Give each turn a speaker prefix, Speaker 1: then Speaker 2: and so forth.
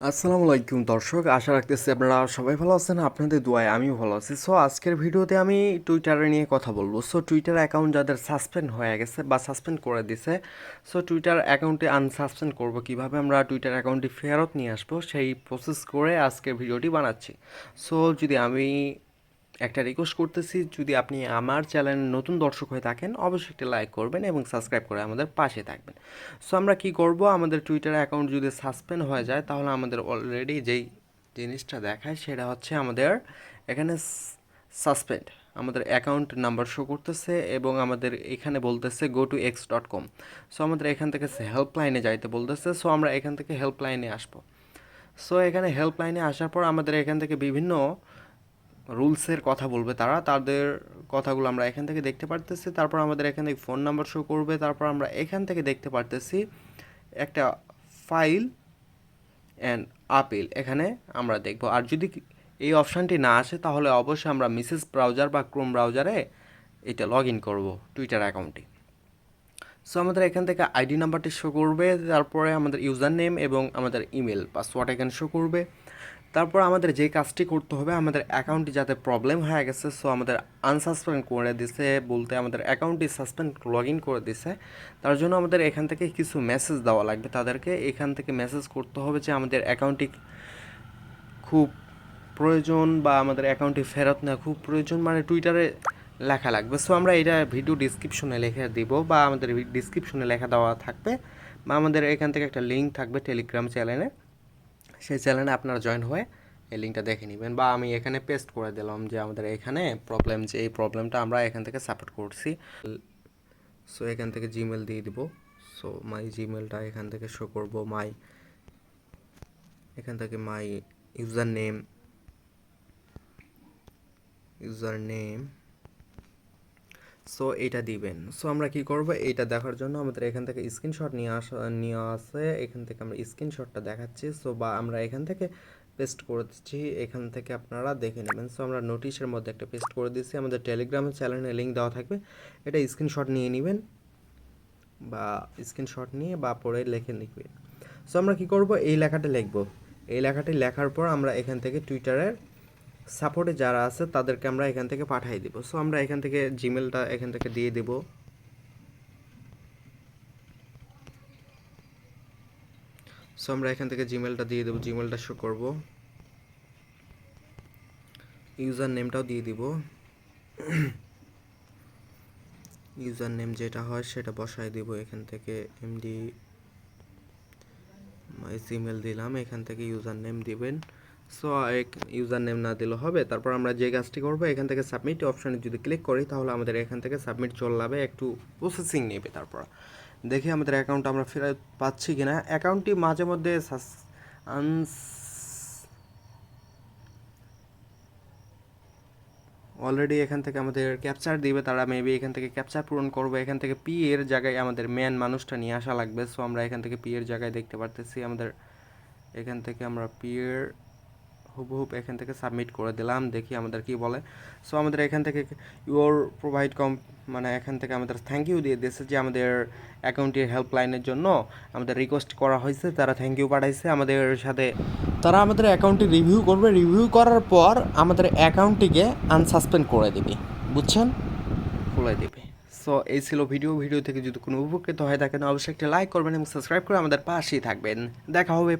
Speaker 1: আসসালামু আলাইকুম দর্শক, আশা রাখতেছি আপনারা সবাই ভালো আছেন, আপনাদের দোয়ায় আমিও ভালো আছি। সো আজকের ভিডিওতে আমি টুইটারে নিয়ে কথা বলব। সো টুইটার অ্যাকাউন্ট যাদের সাসপেন্ড হয়ে গেছে বা সাসপেন্ড করে দিছে সো টুইটার অ্যাকাউন্টে আনসাসপেন্ড করব কীভাবে আমরা টুইটার অ্যাকাউন্টটি ফেরত নিয়ে আসব, সেই প্রসেস করে আজকের ভিডিওটি বানাচ্ছি। সো যদি আমি একটা রিকোয়েস্ট করতেছি, যদি আপনি আমার চ্যানেল নতুন দর্শক হয়ে থাকেন, অবশ্যই একটি লাইক করবেন এবং সাবস্ক্রাইব করে আমাদের পাশে থাকবেন। সো আমরা কি করব? আমাদের টুইটার অ্যাকাউন্ট যদি সাসপেন্ড হয়ে যায়, তাহলে আমাদের অলরেডি যেই জিনিসটা দেখায়, সেটা হচ্ছে আমাদের এখানে সাসপেন্ড আমাদের অ্যাকাউন্ট নাম্বার শো করতেছে এবং আমাদের এখানে বলতেছে go to X dot com so আমাদের এখান থেকে হেল্পলাইনে যাইতে বলতেছে। সো আমরা এখান থেকে হেল্পলাইনে আসব। সো এখানে হেল্পলাইনে আসার পর আমাদের এখান থেকে বিভিন্ন রুলসের কথা বলবে তারা, তাদের কথাগুলো আমরা এখান থেকে দেখতে পারতেছি। তারপর আমাদের এখান থেকে ফোন নাম্বার শো করবে। তারপর আমরা এখান থেকে দেখতে পারতেছি একটা ফাইল অ্যান্ড আপিল এখানে আমরা দেখব। আর যদি এই অপশানটি না আসে, তাহলে অবশ্যই আমরা মিসেস ব্রাউজার বা ক্রোম ব্রাউজারে এটা লগ ইন করব টুইটার অ্যাকাউন্টে সো আমাদের এখান থেকে আইডি নাম্বারটি শো করবে, তারপরে আমাদের ইউজার নেম এবং আমাদের ইমেল পাসওয়ার্ড এখানে শো করবে। তারপর আমাদের যে কাজটি করতে হবে, আমাদের অ্যাকাউন্টটি যাতে প্রবলেম হয়ে গেছে সো আমাদের আনসাসপেন্ড করে দিছে বলতে আমাদের অ্যাকাউন্টটি সাসপেন্ড লগ ইন করে দিছে। তার জন্য আমাদের এখান থেকে কিছু মেসেজ দেওয়া লাগবে তাদেরকে। এখান থেকে মেসেজ করতে হবে যে আমাদের অ্যাকাউন্টটি খুব প্রয়োজন বা আমাদের অ্যাকাউন্টটি ফেরত নেওয়া খুব প্রয়োজন। মানে টুইটারে লেখা লাগবে। সো আমরা এটা ভিডিও ডিসক্রিপশনে লিখে দিব বা আমাদের ডিসক্রিপশনে লেখা দেওয়া থাকবে বা আমাদের এখান থেকে একটা লিঙ্ক থাকবে টেলিগ্রাম চ্যানেলে সেই চ্যানেলে আপনারা জয়েন হয়ে এই লিঙ্কটা দেখে নেবেন বা আমি এখানে পেস্ট করে দিলাম যে আমাদের এখানে প্রবলেম যে এই প্রবলেমটা আমরা এখান থেকে সাপোর্ট করছি। সো এখান থেকে জিমেল দিয়ে দিব। সো মাই জিমেলটা এখান থেকে শো করব। মাই এখান থেকে my user name user name so এটা দিবেন। সো আমরা কি করব? এটা দেখার জন্য আমাদের এখান থেকে স্ক্রিনশট নিয়ে আসা, নিয়ে আসে। এখান থেকে আমরা স্ক্রিনশটটা দেখাচ্ছি। সো বা আমরা এখান থেকে পেস্ট করে দিচ্ছি এখান থেকে আপনারা দেখে নেবেন। সো আমরা নোটিশের মধ্যে একটা পেস্ট করে দিচ্ছি আমাদের টেলিগ্রামের চ্যানেলে লিঙ্ক দেওয়া থাকবে। এটা স্ক্রিনশট নিয়ে নেবেন বা স্ক্রিনশট নিয়ে বা পরে লিখে লিখবেন সো আমরা কি করব? এই লেখাটা লিখব। এই লেখাটি লেখার পর আমরা এখান থেকে টুইটারের সাপোর্টে যারা আছে, তাদেরকে আমরা এখান থেকে পাঠিয়ে দিব। সো আমরা এখান থেকে জিমেলটা এখান থেকে দিয়ে দেব। সো আমরা এখান থেকে জিমেলটা দিয়ে দেবো। জিমেলটা শো করব। ইউজার নেমটাও দিয়ে দিব। ইউজার নেম যেটা হয়, সেটা বসায় দিব। এখান থেকে এমডি জিমেল দিলাম। এখান থেকে ইউজার নেম দিবেন। সো, এক ইউজার নেম না দিলে হবে। তারপর আমরা যে কাজটি করব, এখান থেকে সাবমিট অপশানে যদি ক্লিক করি, তাহলে আমাদের এখান থেকে সাবমিট চলে যাবে। একটু প্রসেসিং নেবে তারপর। দেখি আমাদের অ্যাকাউন্ট আমরা ফেরত পাচ্ছি কিনা। অ্যাকাউন্টটি মাঝে মধ্যে অলরেডি এখান থেকে আমাদের ক্যাপচার দিবে। তারা মেবি এখান থেকে ক্যাপচার পূরণ করবে। এখান থেকে পি এর জায়গায় আমাদের মেন মানুষটা নিয়ে আসা লাগবে। সো, আমরা এখান থেকে পি এর জায়গায় দেখতে পারতেছি। আমাদের এখান থেকে আমরা পি এর হুবহুব এখান থেকে সাবমিট করে দিলাম, দেখি আমাদের কি বলে। সো আমাদের এখান থেকে ইউর প্রোভাইড কম মানে এখান থেকে আমাদের থ্যাংক ইউ দিয়ে দিয়েছে যে আমাদের অ্যাকাউন্টের হেল্পলাইনের জন্য আমাদের রিকোয়েস্ট করা হয়েছে, তারা থ্যাংক ইউ পাঠাইছে আমাদের সাথে। তারা আমাদের অ্যাকাউন্টটি রিভিউ করবে রিভিউ করার পর আমাদের অ্যাকাউন্টটিকে আনসাসপেন্ড করে দিবে, বুঝছেন? খুলে দিবে। সো এই ছিল ভিডিও ভিডিও থেকে যদি কোনো উপকৃত হয়ে থাকেন, অবশ্যই একটা লাইক করবেন এবং সাবস্ক্রাইব করে আমাদের পাশেই থাকবেন। দেখা হবে